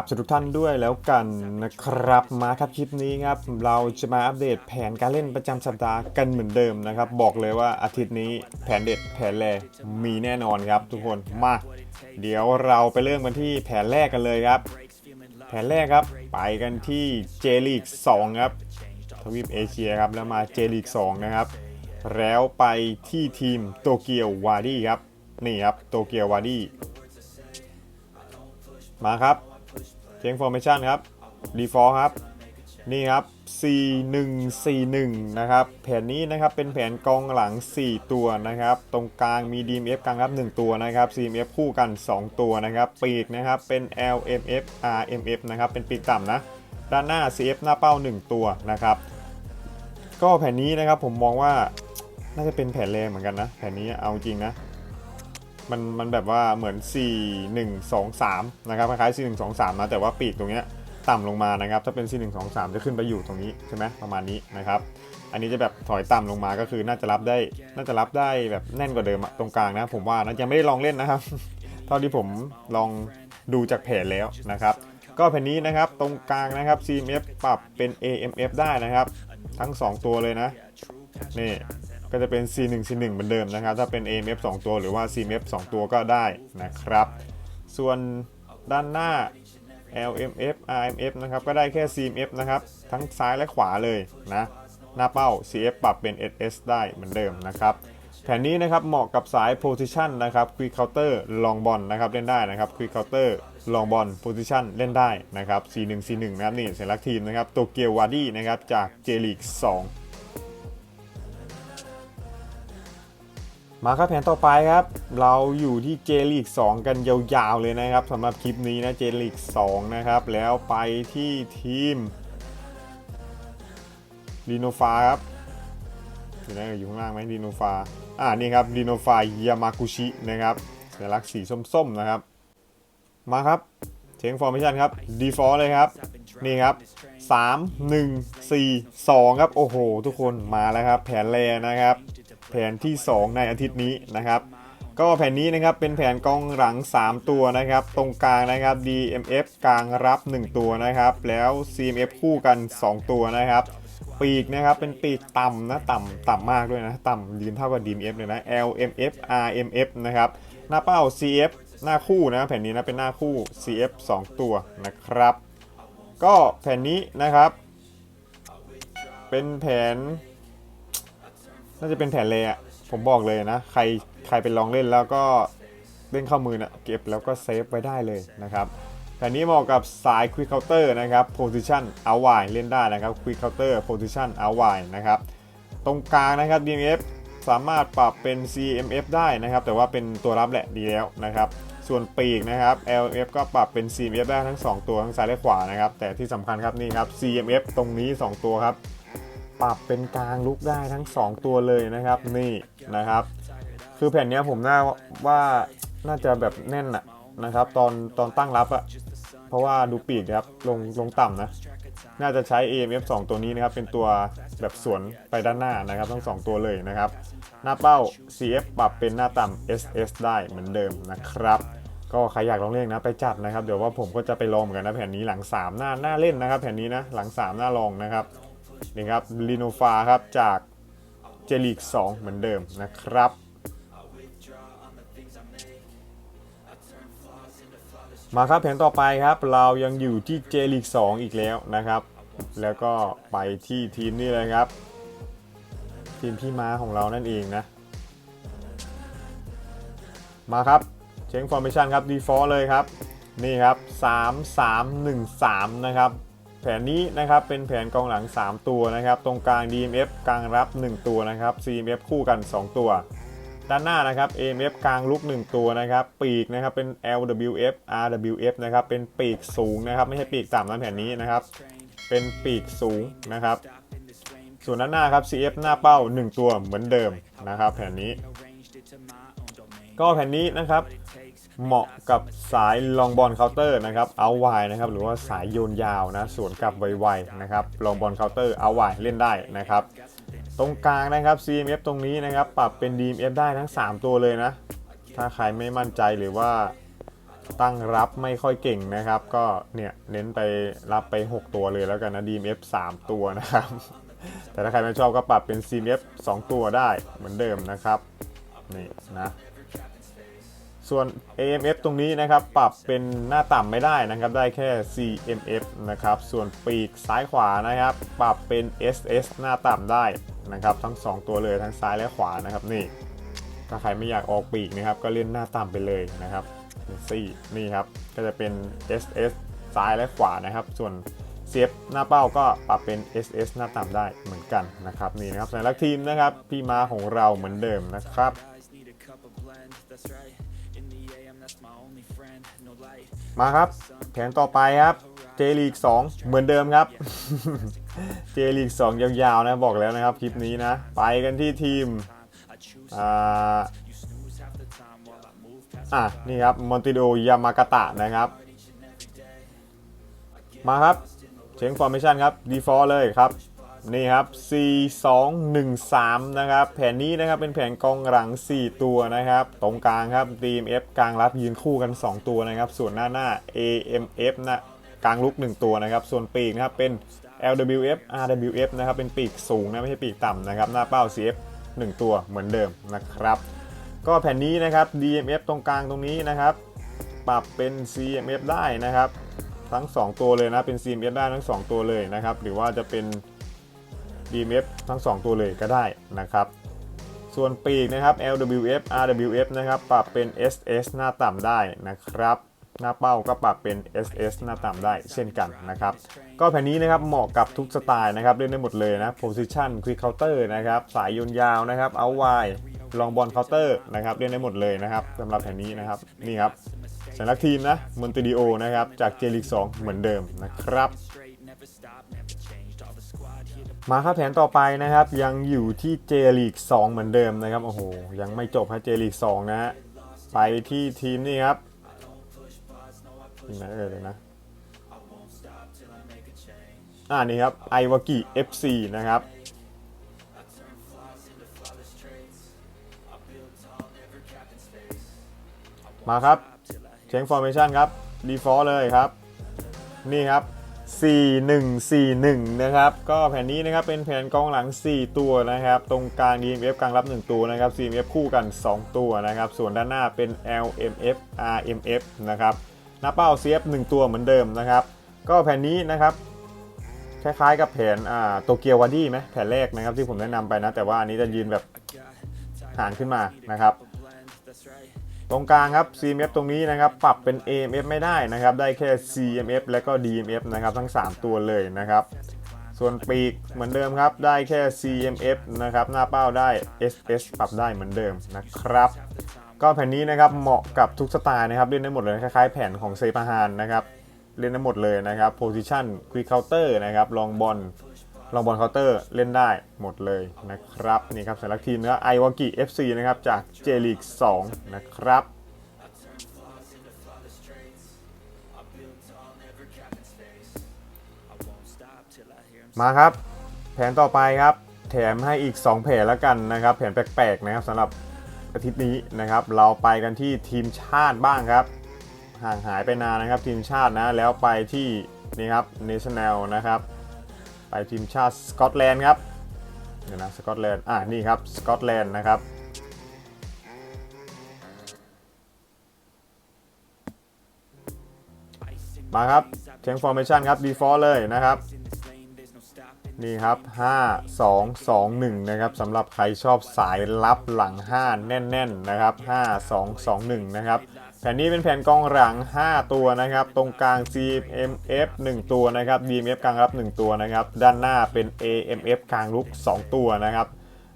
บสวัสดีทุกท่านด้วยแล้วกันนะครับมาครับคลิปนี้ครับเราจะมาอัปเดตแผนการเล่นประจำสัปดาห์กันเหมือนเดิมนะครับ บอกเลยว่าอาทิตย์นี้แผนเด็ดแผนแรมีแน่นอนครับ ทุกคนมา เดี๋ยวเราไปเริ่มกันที่แผนแรกกันเลยครับ แผนแรกครับไปกันที่เจลีก2ครับทวีปเอเชียครับแล้วมาเจลีก2นะครับ แล้วไปที่ทีมโตเกียววาดี้ครับนี่ครับโตเกียววาดี้มาครับ เช็งฟอร์เมชันครับ default ครับ นี่ครับ 4141 นะครับ แผนนี้นะครับเป็นแผนกองหลัง 4 ตัวนะครับ ตรงกลางมี DMF กลางครับ 1 ตัวนะครับ CMF คู่กัน 2 ตัวนะครับ ปีกนะครับเป็น LMF RMF นะครับเป็นปีกต่ำนะ ด้านหน้า CF หน้าเป้า 1 ตัวนะครับ ก็แผนนี้นะครับผมมองว่าน่าจะเป็นแผนแรงเหมือนกันนะ แผนนี้เอาจริงนะ มันมันแบบว่าเหมือน 4 1 2 3 นะครับคล้ายๆ 4 1 2 3 นะ แต่ว่าปีกตรงเนี้ยต่ำลงมานะครับ ถ้าเป็น 4 1 2 3 จะขึ้นไปอยู่ตรงนี้ใช่ไหมประมาณนี้นะครับ อันนี้จะแบบถอยต่ำลงมาก็คือน่าจะรับได้ น่าจะรับได้แบบแน่นกว่าเดิมตรงกลางนะ ผมว่านะยังไม่ได้ลองเล่นนะครับ เท่าที่ผมลองดูจากแผนแล้วนะครับ ก็แผ่นนี้นะครับตรงกลางนะครับ CMF ปรับเป็น AMF ได้นะครับ ทั้ง 2 ตัวเลยนะนี่ ก็จะเป็น C1 C1 เหมือนเดิมนะครับ ถ้าเป็น AMF 2 ตัวหรือว่า CMF 2 ตัวก็ได้นะครับ ส่วนด้านหน้า LMF RMF นะครับ ก็ได้แค่ CMF นะครับ ทั้งซ้ายและขวาเลยนะ หน้าเป้า CF ปรับเป็น SS ได้เหมือนเดิมนะครับ แผนนี้นะครับเหมาะกับสาย Position นะครับ Quick Counter Long Ball นะครับเล่นได้นะครับ Quick Counter Long Ball Position เล่นได้นะครับ C1 C1 นะครับนี่สัญลักษณ์ทีมนะครับโตเกียววาดี้นะครับจาก J League 2 มาครับแผนต่อไปครับ เราอยู่ที่เจลีก2กันยาวๆเลยนะครับสำหรับคลิปนี้นะเจลีก2นะครับ แล้วไปที่ทีมดีโนฟาครับอยู่ไหนอยู่ข้างล่างไหมดีโนฟาอ่านี่ครับดีโนฟายามากุชินะครับสัญลักษณ์สีส้มๆนะครับ มาครับเชงฟอร์เมชันครับดีฟอลเลยครับ นี่ครับ 3 1 4 2 ครับ โอ้โห ทุกคนมาแล้วครับ แผนแรนะครับ แผนที่ 2 ในอาทิตย์นี้นะครับ ก็แผนนี้นะครับเป็นแผนกองหลัง 3 ตัวนะครับ ตรงกลางนะครับ DMF กลางรับ 1 ตัวนะครับ แล้ว CMF คู่กัน 2 ตัวนะครับ ปีกนะครับเป็นปีกต่ำนะต่ำต่ำมากด้วยนะ ต่ำยืนเท่ากับ DMF เลยนะ LMF RMF นะครับหน้าเป้า CF หน้าคู่นะแผ่นนี้นะเป็นหน้าคู่ CF 2 ตัวนะครับ ก็แผ่นนี้นะครับ เป็นแผน น่าจะเป็นแผนเลยอะผมบอกเลยนะ ใครใครไปลองเล่นแล้วก็เล่นเข้ามือนะเก็บแล้วก็เซฟไว้ได้เลยนะครับแผนนี้เหมาะกับสาย Quick Counter นะครับ Position Out Wide เล่นได้นะครับ Quick Counter Position Out Wide นะครับ ตรงกลางนะครับ DMF สามารถปรับเป็น CMF ได้นะครับ แต่ว่าเป็นตัวรับแหละดีแล้วนะครับ ส่วนปีกนะครับ LMF ก็ปรับเป็น CMF ได้ทั้ง 2 ตัวทั้งซ้ายและขวานะครับ แต่ที่สำคัญครับนี่ครับ CMF ตรงนี้ 2 ตัวครับ ปรับเป็นกลางลุกได้ทั้ง 2 ตัวเลยนะครับนี่นะครับ คือแผ่นนี้ผมน่าว่าน่าจะแบบแน่นอะนะครับ ตอนตอนตั้งรับอะเพราะว่าดูปีกนะครับลงลงต่ำนะ น่าจะใช้ AMF 2 ตัวนี้นะครับ เป็นตัวแบบสวนไปด้านหน้านะครับ ทั้ง 2 ตัวเลยนะครับ หน้าเป้า CF ปรับเป็นหน้าต่ำ SS ได้เหมือนเดิมนะครับก็ใครอยากลองเล่นนะไปจัดนะครับ เดี๋ยวว่าผมก็จะไปลองเหมือนกันนะแผ่นนี้หลัง 3 หน้าหน้าเล่นนะครับ แผ่นนี้นะหลัง 3 หน้าลองนะครับ นี่ครับลีโนฟาครับจากเจลีก 2 เหมือนเดิมนะครับ มาครับแผนต่อไปครับ เรายังอยู่ที่เจลีก 2 อีกแล้วนะครับ แล้วก็ไปที่ทีมนี่เลยครับ ทีมพี่ม้าของเรานั่นเองนะ มาครับเช็งฟอร์เมชันครับ default เลยครับ นี่ครับ 3 3 1 3 นะครับ นนี้นะครับเป็นแผนกองหลัง 3 ตัวนะครับ ตรงกลาง DMF กลางรับ 1 ตัวนะครับ CMF คู่กัน 2 ตัว ด้านหน้านะครับ AMF กลางลุก 1 ตัวนะครับ ปีกนะครับเป็น LWF RWF นะครับเป็นปีกสูงนะครับ ไม่ใช่ปีกต่ำนะแผนนี้นะครับ เป็นปีกสูงนะครับ ส่วนด้านหน้าครับ CF หน้าเป้า 1 ตัวเหมือนเดิมนะครับ แผนนี้ ก็แผนนี้นะครับ เหมาะกับสายลองบอลเคาน์เตอร์นะครับเอาไวนะครับหรือว่าสายโยนยาวนะสวนกลับไวๆนะครับลองบอลเคาน์เตอร์เอาไวเล่นได้นะครับตรงกลางนะครับ CMF ตรงนี้นะครับปรับเป็น DMF ได้ทั้ง 3 ตัวเลยนะ ถ้าใครไม่มั่นใจหรือว่าตั้งรับไม่ค่อยเก่งนะครับ ก็เนี่ยเน้นไปรับไป 6 ตัวเลยแล้วกันนะ DMF 3 ตัวนะครับ แต่ถ้าใครไม่ชอบก็ปรับเป็น CMF 2 ตัวได้เหมือนเดิมนะครับนี่นะ ส่วน AMF ตรงนี้นะครับปรับเป็นหน้าต่ำไม่ได้นะครับได้แค่ CMF นะครับส่วนปีกซ้ายขวานะครับ ปรับเป็น SS หน้าต่ำได้นะครับ ทั้ง 2 ตัวเลยทั้งซ้ายและขวานะครับนี่ถ้าใครไม่อยากออกปีกนะครับ ก็เล่นหน้าต่ำไปเลยนะครับซี่นี่ครับก็จะเป็น SS ซ้ายและขวานะครับ ส่วนเซฟหน้าเป้าก็ปรับเป็น SS หน้าต่ำได้เหมือนกันนะครับนี่นะครับสัญลักษณ์ทีมนะครับพี่มาของเราเหมือนเดิมนะครับ มาครับ แผนต่อไปครับ J League 2เหมือนเดิมครับ J League 2ยาวๆนะบอกแล้วนะครับคลิปนี้นะ ไปกันที่ทีมอ่าอะนี่ครับมอนติโดยามากาตะนะครับ มาครับเชงฟอร์เมชันครับ default เลยครับ นี่ครับ C 2 1 3 นะครับ แผนนี้นะครับเป็นแผนกองหลัง 4 ตัวนะครับ ตรงกลางครับ DMF กลางรับยืนคู่กัน 2 ตัวนะครับ ส่วนหน้าหน้า AMF นะกลางลุก 1 ตัวนะครับ ส่วนปีกนะครับเป็น LWF RWF นะครับ เป็นปีกสูงนะไม่ใช่ปีกต่ำนะครับ หน้าเป้า CF 1 ตัวเหมือนเดิมนะครับ ก็แผ่นนี้นะครับ DMF ตรงกลางตรงนี้นะครับ ปรับเป็น CMF ได้นะครับ ทั้ง 2 ตัวเลยนะ เป็น CMF ได้ทั้ง 2 ตัวเลยนะครับ หรือว่าจะเป็น DMF ทั้ง 2 ตัวเลยก็ได้นะครับ ส่วนปีกนะครับ LWF RWF นะครับปรับเป็น SS หน้าต่ำได้นะครับ หน้าเป้าก็ปรับเป็น SS หน้าต่ำได้เช่นกันนะครับ ก็แผ่นนี้นะครับเหมาะกับทุกสไตล์นะครับเล่นได้หมดเลยนะ Position Quick Counter นะครับสายยนยาวนะครับ Out Wide ลองบอลเคาน์เตอร์นะครับเล่นได้หมดเลยนะครับสำหรับแผ่นนี้นะครับนี่ครับสัญลักษณ์ทีมนะมอนติดิโอนะครับจากเจลิก2เหมือนเดิมนะครับ มาครับแผนต่อไปนะครับ ยังอยู่ที่เจลีก2เหมือนเดิมนะครับโอ้โหยังไม่จบครับเจลีก2นะฮะไปที่ทีมนี่ครับทีมไหนเอ่ยเลยนะอ่านี่ครับไอวากิ FC นะครับมาครับเชงฟอร์เมชันครับ default เลยครับ นี่ครับ 4141 นะครับ ก็แผ่นนี้นะครับเป็นแผ่นกองหลัง 4 ตัวนะครับ ตรงกลาง DMF กลางรับ 1 ตัวนะครับ CMF คู่กัน 2 ตัวนะครับ ส่วนด้านหน้าเป็น LMF RMF นะครับหน้าเป้า CF 1 ตัวเหมือนเดิมนะครับ ก็แผ่นนี้นะครับคล้ายๆกับแผนอ่าโตเกียววาดี้ไหมแผนแรกนะครับที่ผมแนะนำไปนะ แต่ว่าอันนี้จะยืนแบบหางขึ้นมานะครับ ตรงกลางครับ CMF ตรงนี้นะครับ ปรับเป็น AMF ไม่ได้นะครับ ได้แค่ CMF และก็ DMF นะครับ ทั้ง 3 ตัวเลยนะครับ ส่วนปีกเหมือนเดิมครับ ได้แค่ CMF นะครับ หน้าเป้าได้ SS ปรับได้เหมือนเดิมนะครับ ก็แผ่นนี้นะครับ เหมาะกับทุกสไตล์นะครับ เล่นได้หมดเลย คล้ายๆ แผ่นของเซปาฮานนะครับ เล่นได้หมดเลยนะครับ Position Quick Counter นะครับลองบอ ลองบอลเคาน์เตอร์เล่นได้หมดเลยนะครับนี่ครับสำหรับทีมนะไอวากิ FC นะครับจาก J League 2นะครับมาครับ แผนต่อไปครับ แถมให้อีก 2 แผนแล้วกันนะครับ แผนแปลกๆนะครับสำหรับอาทิตย์นี้นะครับ เราไปกันที่ทีมชาติบ้างครับ ห่างหายไปนานนะครับทีมชาตินะแล้วไปที่นี่ครับเนชั่นแนลนะครับ ไปทีมชาติสกอตแลนด์ครับเดี๋ยวนะสกอตแลนด์อะนี่ครับสกอตแลนด์นะครับมาครับเชงฟอร์เมชันครับ default เลยนะครับ นี่ครับ 5 2 2 1 นะครับสำหรับใครชอบสายลับหลัง 5 แน่น ๆ นะครับ 5 2 2 1 นะครับ แผ่นนี้เป็นแผ่นกองหลัง 5 ตัวนะครับ ตรงกลาง CMF 1 ตัวนะครับ DMF กลางรับ 1 ตัวนะครับ ด้านหน้าเป็น AMF กลางลุก 2 ตัวนะครับ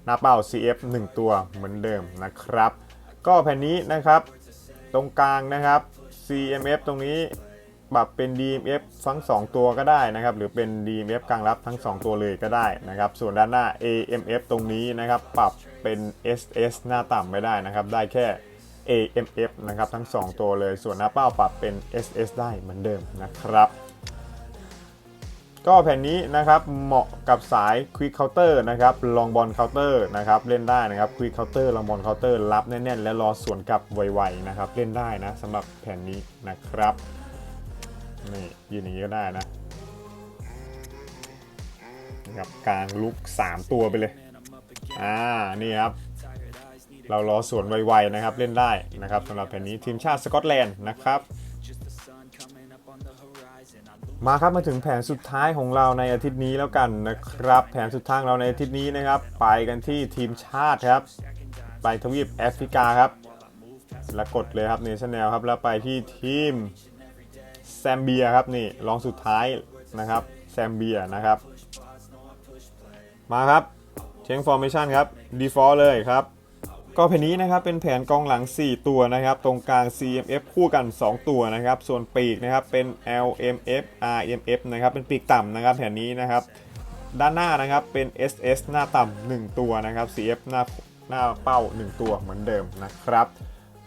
หน้าเป้า CF 1 ตัวเหมือนเดิมนะครับ ก็แผ่นนี้นะครับ ตรงกลางนะครับ CMF ตรงนี้ปรับเป็น DMF ทั้ง 2 ตัวก็ได้นะครับ หรือเป็น DMF กลางรับทั้ง 2 ตัวเลยก็ได้นะครับ ส่วนด้านหน้า AMF ตรงนี้นะครับ ปรับเป็น SS หน้าต่ำไม่ได้นะครับ ได้แค่ AMF นะครับทั้ง 2 ตัวเลย ส่วนหน้าเป้าปรับเป็น SS ได้เหมือนเดิมนะครับ ก็แผ่นนี้นะครับเหมาะกับสาย Quick Counter นะครับลองบอลเคาน์เตอร์นะครับเล่นได้นะครับ Quick Counter ลองบอลเคาน์เตอร์รับแน่นๆ และรอสวนกลับไวๆนะครับเล่นได้นะสำหรับแผ่นนี้นะครับนี่ยืนอย่างนี้ก็ได้นะนะครับกลางลุก 3 ตัวไปเลย อ่า นี่ครับ เรารอสวนไวๆนะครับเล่นได้นะครับสำหรับแผ่นนี้ทีมชาติสกอตแลนด์นะครับ มาครับมาถึงแผนสุดท้ายของเราในอาทิตย์นี้แล้วกันนะครับ แผนสุดท้ายของเราในอาทิตย์นี้นะครับ ไปกันที่ทีมชาติครับ ไปทวีปแอฟริกาครับแล้วกดเลยครับเนชั่นแนลครับแล้วไปที่ทีมแซมเบียครับนี่รองสุดท้ายนะครับแซมเบียนะครับ มาครับเชงฟอร์เมชันครับดีฟอลเลยครับ ก็แผ่นนี้นะครับเป็นแผนกองหลัง 4 ตัวนะครับ ตรงกลาง CMF คู่กัน 2 ตัวนะครับ ส่วนปีกนะครับเป็น LMF RMF นะครับเป็นปีกต่ำนะครับแผ่นนี้นะครับ ด้านหน้านะครับเป็น SS หน้าต่ำ1ตัวนะครับ CF หน้าหน้าเป้า 1 ตัวเหมือนเดิมนะครับ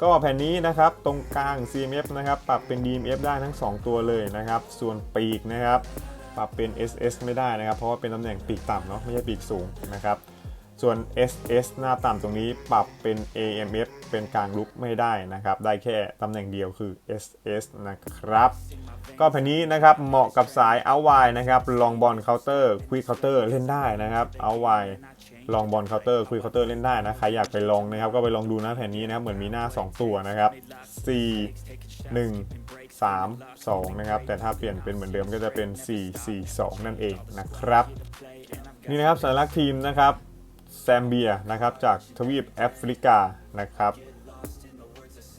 ก็แผ่นนี้นะครับตรงกลาง CMF นะครับปรับเป็น DMF ได้ทั้ง 2 ตัวเลยนะครับ ส่วนปีกนะครับปรับเป็น SS ไม่ได้นะครับ เพราะว่าเป็นตำแหน่งปีกต่ำเนาะไม่ใช่ปีกสูงนะครับ ส่วน SS หน้าต่ำตรงนี้ปรับเป็น AMF เป็นกลางลุกไม่ได้นะครับ ได้แค่ตำแหน่งเดียวคือ SS นะครับ ก็แผ่นนี้นะครับเหมาะกับสายเอาไวนะครับลองบอลเคาน์เตอร์ควิกเคาน์เตอร์เล่นได้นะครับเอาไวลองบอลเคาน์เตอร์ควิกเคาน์เตอร์เล่นได้นะใครอยากไปลองนะครับก็ไปลองดูนะแผ่นนี้นะครับเหมือนมีหน้า 2 ตัวนะครับ 4 1 3 2 นะครับ แต่ถ้าเปลี่ยนเป็นเหมือนเดิมก็จะเป็น 4 4 2 นั่นเองนะครับ นี่นะครับสัญลักษณ์ทีมนะครับ แซมเบียนะครับจากทวีปแอฟริกานะครับ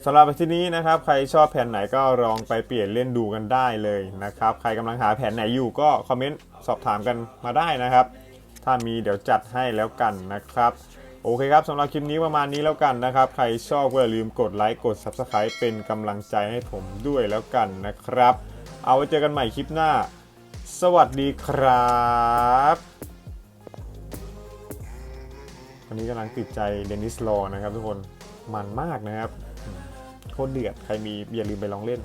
สำหรับที่นี้นะครับใครชอบแผนไหนก็ลองไปเปลี่ยนเล่นดูกันได้เลยนะครับ ใครกำลังหาแผนไหนอยู่ก็คอมเมนต์สอบถามกันมาได้นะครับ ถ้ามีเดี๋ยวจัดให้แล้วกันนะครับ โอเคครับสำหรับคลิปนี้ประมาณนี้แล้วกันนะครับ ใครชอบก็อย่าลืมกดไลค์กด Subscribe เป็นกำลังใจให้ผมด้วยแล้วกันนะครับ เอาไว้เจอกันใหม่คลิปหน้า สวัสดีครับ วันนี้กำลังติดใจเดนิสลอนะครับทุกคนมันมากนะครับโคตรเดือดใครมีอย่าลืมไปลองเล่น